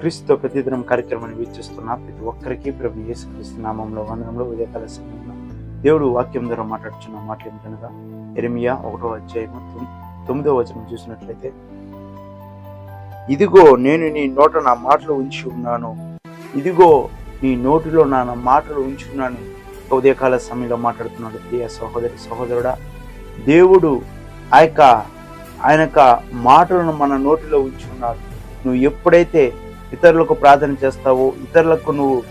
క్రీస్తు ప్రతిదినం కార్యక్రమాన్ని వీక్షిస్తున్న ప్రతి ఒక్కరికి ప్రభు యేసుక్రీస్తు నామంలో వందనంలో ఉదయకాల సమయంలో దేవుడు వాక్యం ద్వారా మాట్లాడుచున్న మాటలు ఏమిటనగా ఎరిమియా ఒకటో అధ్యాయం తొమ్మిదో వచనం చూసినట్లయితే ఇదిగో నేను నీ నోట నా మాటలు ఉంచి ఉన్నాను. ఇదిగో నీ నోటిలో నా నా మాటలు ఉంచి ఉన్నాను. ఉదయకాల సమయంలో మాట్లాడుతున్నాడు ప్రియ సహోదరి సహోదరుడా దేవుడు ఆ యొక్క ఆయన యొక్క మాటలను మన నోటిలో ఉంచి ఉన్నాడు. నువ్వు ఎప్పుడైతే ఇతరులకు ప్రార్థన చేస్తావు ఇతరులకు నువ్వు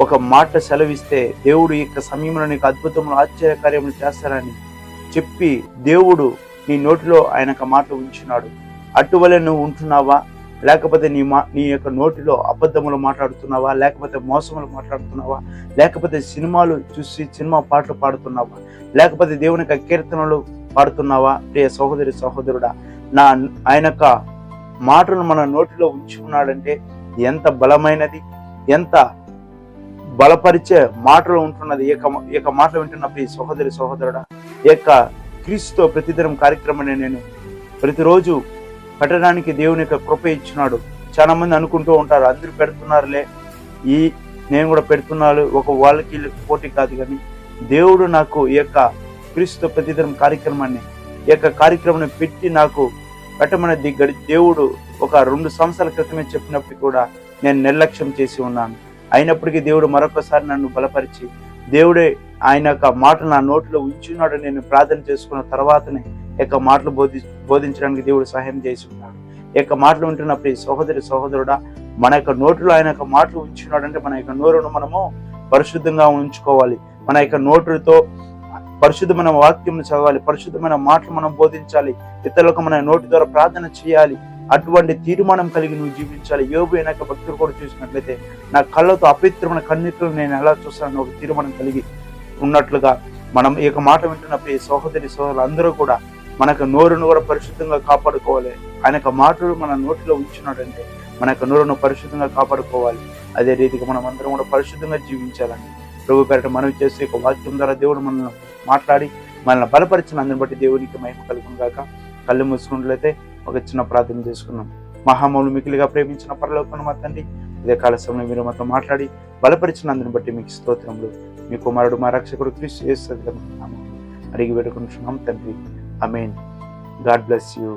ఒక మాట సెలవిస్తే దేవుడు యొక్క సమయంలో నీకు అద్భుతములు ఆశ్చర్యకార్యములు చేస్తానని చెప్పి దేవుడు నీ నోటిలో ఆయన ఒక మాట ఉంచున్నాడు. అటువలే నువ్వు ఉంటున్నావా? లేకపోతే నీ మా నీ యొక్క నోటిలో అబద్ధములు మాట్లాడుతున్నావా? లేకపోతే మోసములు మాట్లాడుతున్నావా? లేకపోతే సినిమాలు చూసి సినిమా పాటలు పాడుతున్నావా? లేకపోతే దేవుని యొక్క కీర్తనలు పాడుతున్నావా? ప్రియ సహోదరి సహోదరుడా నా ఆయన యొక్క మాటలు మన నోటిలో ఉంచుకున్నాడంటే ఎంత బలమైనది ఎంత బలపరిచే మాటలు ఉంటున్నది ఈ యొక్క మాటలు వింటున్న ప్రియ సహోదరి సహోదరుడా ఈ యొక్క క్రీస్తుతో ప్రతిదినం కార్యక్రమాన్ని నేను ప్రతిరోజు పెట్టడానికి దేవుని యొక్క కృప ఇచ్చినాడు. చాలా మంది అనుకుంటూ ఉంటారు అందరూ పెడుతున్నారులే. ఈ నేను కూడా పెడుతున్నాను ఒక వాళ్ళకి పోటీ కాదు కానీ దేవుడు నాకు ఈ యొక్క క్రీస్తు ప్రతిదినం కార్యక్రమాన్ని ఈ యొక్క కార్యక్రమాన్ని పెట్టి నాకు పెట్టమని దిగ్గడి దేవుడు ఒక రెండు సంవత్సరాల క్రితమే చెప్పినప్పుడు కూడా నేను నిర్లక్ష్యం చేసి ఉన్నాను. అయినప్పటికీ దేవుడు మరొకసారి నన్ను బలపరిచి దేవుడే ఆయన యొక్క మాటలు నా నోట్లో ఉంచున్నాడు నేను ప్రార్థన చేసుకున్న తర్వాతనే యొక్క మాటలు బోధి బోధించడానికి దేవుడు సహాయం చేసి ఉన్నాడు. యొక్క మాటలు వింటున్న ప్రియ సహోదరి సహోదరుడా మన యొక్క నోటిలో ఆయన యొక్క మాటలు ఉంచున్నాడు అంటే మన యొక్క నోరును మనము పరిశుద్ధంగా ఉంచుకోవాలి. మన యొక్క నోటుతో పరిశుద్ధమైన వాక్యం చదవాలి పరిశుద్ధమైన మాటలు మనం బోధించాలి ఇతరులకు మన నోటి ద్వారా ప్రార్థన చేయాలి అటువంటి తీర్మానం కలిగి నువ్వు జీవించాలి. యోగు అయిన భక్తులు కూడా చూసినట్లయితే నా కళ్ళతో అపవిత్రమైన కన్నీటిలో నేను ఎలా చూస్తానని ఒక తీర్మానం కలిగి ఉన్నట్లుగా మనం ఈ యొక్క మాట వింటున్న ప్రియ సహోదరి సోదరులు అందరూ కూడా మనకు నోరును కూడా పరిశుద్ధంగా కాపాడుకోవాలి. ఆయన యొక్క మాటలు మన నోటిలో ఉంచున్నాడంటే మన యొక్క నోరును పరిశుద్ధంగా కాపాడుకోవాలి. అదే రీతిగా మనం అందరం కూడా పరిశుద్ధంగా జీవించాలని ప్రభు పేరట మనవి చేసే ఒక వాక్యం ద్వారా దేవుడు మనల్ని మాట్లాడి మనల్ని బలపరిచిన అందరిని బట్టి దేవునికి మహిమ కలుగును గాక. కళ్ళు మూసుకున్నట్లయితే ఒక చిన్న ప్రార్థన చేసుకున్నాం మహామౌలు మికిలిగా ప్రేమించిన పరలోకను మా తండ్రి ఇదే కాల సమయంలో మీరు మాతో మాట్లాడి బలపరిచిన అందరిని బట్టి మీకు స్తోత్రములు. మీ కుమారుడు మా రక్షకుడు క్రీస్తు చేస్తుంది అడిగి పెట్టుకుంటున్నాం తండ్రి. I mean God bless you.